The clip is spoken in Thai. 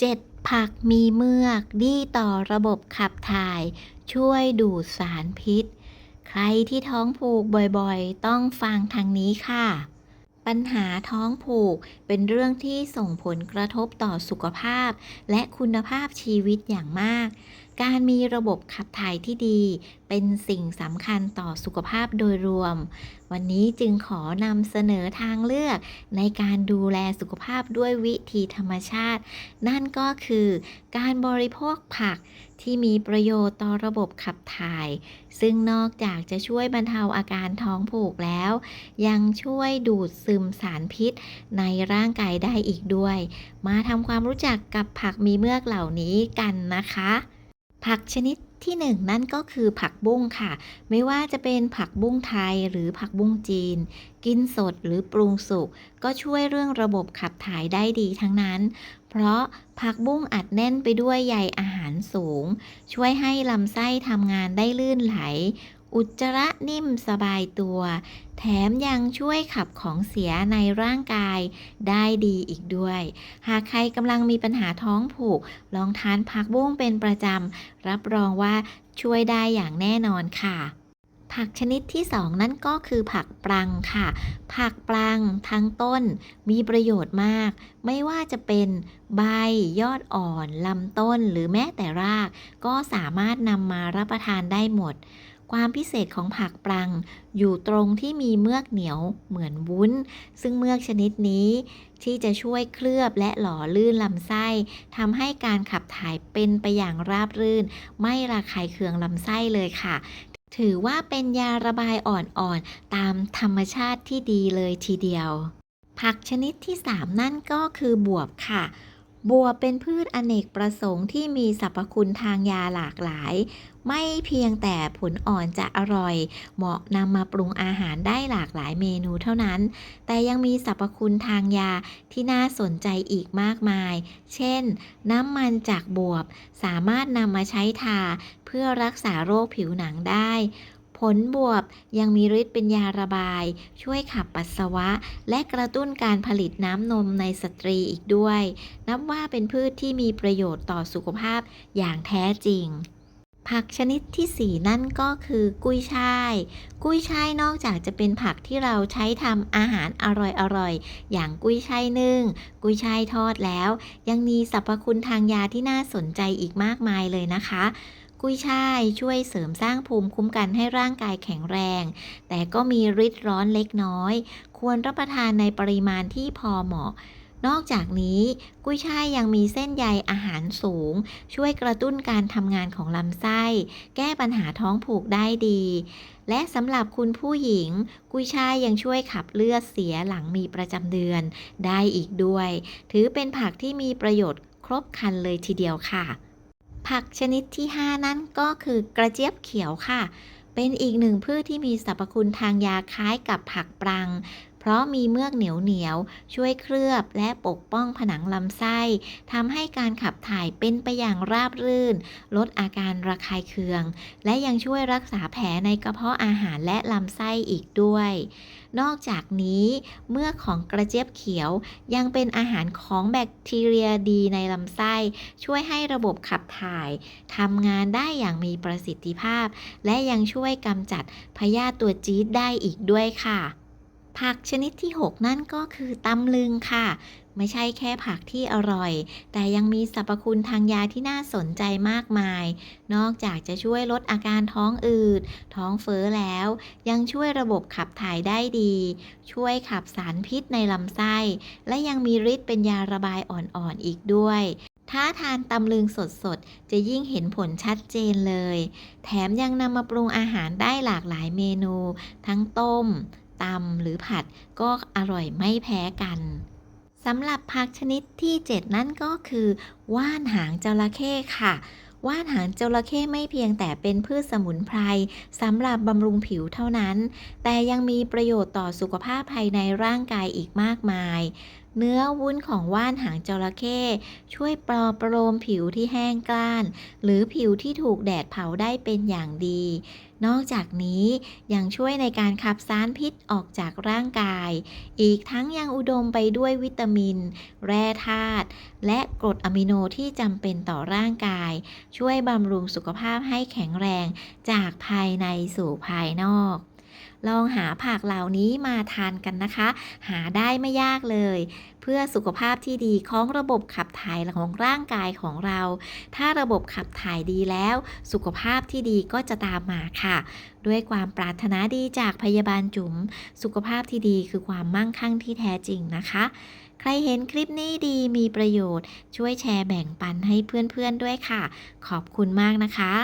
7. ผักมีเมือก ดีต่อระบบขับถ่าย ช่วยดูดสารพิษ ใครที่ท้องผูกบ่อยๆ ต้องฟังทางนี้ค่ะ ปัญหาท้องผูกเป็นเรื่องที่ส่งผลกระทบต่อสุขภาพ และคุณภาพชีวิตอย่างมาก การมีระบบขับถ่ายที่ดี เป็นสิ่งสำคัญต่อสุขภาพโดยรวม วันนี้จึงขอนำเสนอทางเลือก ในการดูแลสุขภาพด้วยวิธีธรรมชาติ นั่นก็คือ การบริโภคผักที่มีประโยชน์ต่อระบบขับถ่าย ซึ่งนอกจากจะช่วยบรรเทาอาการท้องผูกแล้ว ยังช่วยดูดซึมสารพิษในร่างกายได้อีกด้วย มาทำความรู้จักกับผักมีเมือกเหล่านี้กันนะคะ ผักชนิดที่หนึ่งนั่นก็คือผักบุ้งค่ะ ไม่ว่าจะเป็นผักบุ้งไทยหรือผักบุ้งจีน กินสดหรือปรุงสุก ก็ช่วยเรื่องระบบขับถ่ายได้ดีทั้งนั้น เพราะผักบุ้งอัดแน่นไปด้วยใยอาหารสูง ช่วยให้ลำไส้ทำงานได้ลื่นไหล อุจจาระนิ่มสบายตัว แถมยังช่วยขับของเสียในร่างกายได้ดีอีกด้วย หากใครกำลังมีปัญหาท้องผูก ลองทานผักบุ้งเป็นประจำ รับรองว่าช่วยได้อย่างแน่นอนค่ะ ผักชนิดที่สองนั่นก็คือผักปรังค่ะ ผักปรังทั้งต้นมีประโยชน์มาก ไม่ว่าจะเป็นใบยอดอ่อนลำต้นหรือแม้แต่ราก ก็สามารถนำมารับประทานได้หมด ความพิเศษของผักปรัง อยู่ตรงที่มีเมือกเหนียวเหมือนวุ้น ซึ่งเมือกชนิดนี้ที่จะช่วยเคลือบและหล่อลื่นลำไส้ทำให้การขับถ่ายเป็นไปอย่างราบรื่น ไม่ระคายเคืองลำไส้เลยค่ะ ถือว่าเป็นยาระบายอ่อนๆ ตามธรรมชาติที่ดีเลยทีเดียว ผักชนิดที่ 3 นั่นก็คือบวบค่ะ บัวเป็นพืชอเนกประสงค์ที่มีสรรพคุณทางยาหลากหลาย ไม่เพียงแต่ผลอ่อนจะอร่อย เหมาะนำมาปรุงอาหารได้หลากหลายเมนูเท่านั้น แต่ยังมีสรรพคุณทางยาที่น่าสนใจอีกมากมาย เช่น น้ำมันจากบวบ สามารถนำมาใช้ทา เพื่อรักษาโรคผิวหนังได้ ผลบวบยังมีฤทธิ์เป็นยาระบาย ช่วยขับปัสสาวะ และกระตุ้นการผลิตน้ำนมในสตรีอีกด้วย นับว่าเป็นพืชที่มีประโยชน์ต่อสุขภาพอย่างแท้จริงผักชนิดที่ 4 นั่นก็คือกุ้ยช่าย กุ้ยช่ายนอกจากจะเป็นผักที่เราใช้ทำอาหารอร่อยๆอย่างกุ้ยช่ายนึ่ง กุ้ยช่ายทอดแล้ว ยังมีสรรพคุณทางยาที่น่าสนใจอีกมากมายเลยนะคะ กุ้ยช่ายช่วยเสริมสร้างภูมิคุ้มกันให้ร่างกายแข็งแรง แต่ก็มีฤทธิ์ร้อนเล็กน้อย ควรรับประทานในปริมาณที่พอเหมาะนอกจากนี้กุ้ยช่ายยังมีเส้นใยอาหารสูง ช่วยกระตุ้นการทำงานของลำไส้ แก้ปัญหาท้องผูกได้ดี และสำหรับคุณผู้หญิง กุ้ยช่ายยังช่วยขับเลือดเสียหลังมีประจำเดือนได้อีกด้วย ถือเป็นผักที่มีประโยชน์ครบครันเลยทีเดียวค่ะ ผักชนิดที่ 5 นั่นก็คือกระเจี๊ยบเขียวค่ะ เป็นอีกหนึ่งพืชที่มีสรรพคุณทางยาคล้ายกับผักปรัง เพราะมีเมือกเหนียวเหนียวช่วยเคลือบและปกป้องผนังลำไส้ทำให้การขับถ่ายเป็นไปอย่างราบรื่น ลดอาการระคายเคือง และยังช่วยรักษาแผลในกระเพาะอาหารและลำไส้อีกด้วย นอกจากนี้เมือกของกระเจี๊ยบเขียวยังเป็นอาหารของแบคทีเรียดีในลำไส้ ช่วยให้ระบบขับถ่ายทำงานได้อย่างมีประสิทธิภาพ และยังช่วยกำจัดพยาธิตัวจี๊ดได้อีกด้วยค่ะ ผักชนิดที่ 6 นั่นก็คือตำลึงค่ะ ไม่ใช่แค่ผักที่อร่อย แต่ยังมีสรรพคุณทางยาที่น่าสนใจมากมาย นอกจากจะช่วยลดอาการท้องอืด ท้องเฟ้อแล้ว ยังช่วยระบบขับถ่ายได้ดี ช่วยขับสารพิษในลำไส้ และยังมีฤทธิ์เป็นยาระบายอ่อนๆอีกด้วยถ้าทานตำลึงสดๆ จะยิ่งเห็นผลชัดเจนเลย แถมยังนำมาปรุงอาหารได้หลากหลายเมนู ทั้งต้ม ตำหรือผัดก็อร่อยไม่แพ้กันสำหรับผักชนิดที่ 7 นั่นก็คือ ว่านหางจระเข้ค่ะ ว่านหางจระเข้ไม่เพียงแต่เป็นพืชสมุนไพรสำหรับบำรุงผิวเท่านั้น แต่ยังมีประโยชน์ต่อสุขภาพภายในร่างกายอีกมากมาย เนื้อวุ้นของว่านหางจระเข้ช่วยปลอบประโลมผิวที่แห้งกร้าน หรือผิวที่ถูกแดดเผาได้เป็นอย่างดี นอกจากนี้ยังช่วยในการขับสารพิษออกจากร่างกาย อีกทั้งยังอุดมไปด้วยวิตามิน แร่ธาตุและกรดอะมิโนที่จำเป็นต่อร่างกาย ช่วยบำรุงสุขภาพให้แข็งแรงจากภายในสู่ภายนอก ลองหาผักเหล่านี้มาทานกันนะคะ หาได้ไม่ยากเลย เพื่อสุขภาพที่ดีของระบบขับถ่ายของร่างกายของเรา ถ้าระบบขับถ่ายดีแล้ว สุขภาพที่ดีก็จะตามมาค่ะ ด้วยความปรารถนาดีจากพยาบาลจุ๋ม สุขภาพที่ดีคือความมั่งคั่งที่แท้จริงนะคะใครเห็นคลิปนี้ดีมีประโยชน์ ช่วยแชร์แบ่งปันให้เพื่อนๆด้วยค่ะ ขอบคุณมากนะคะ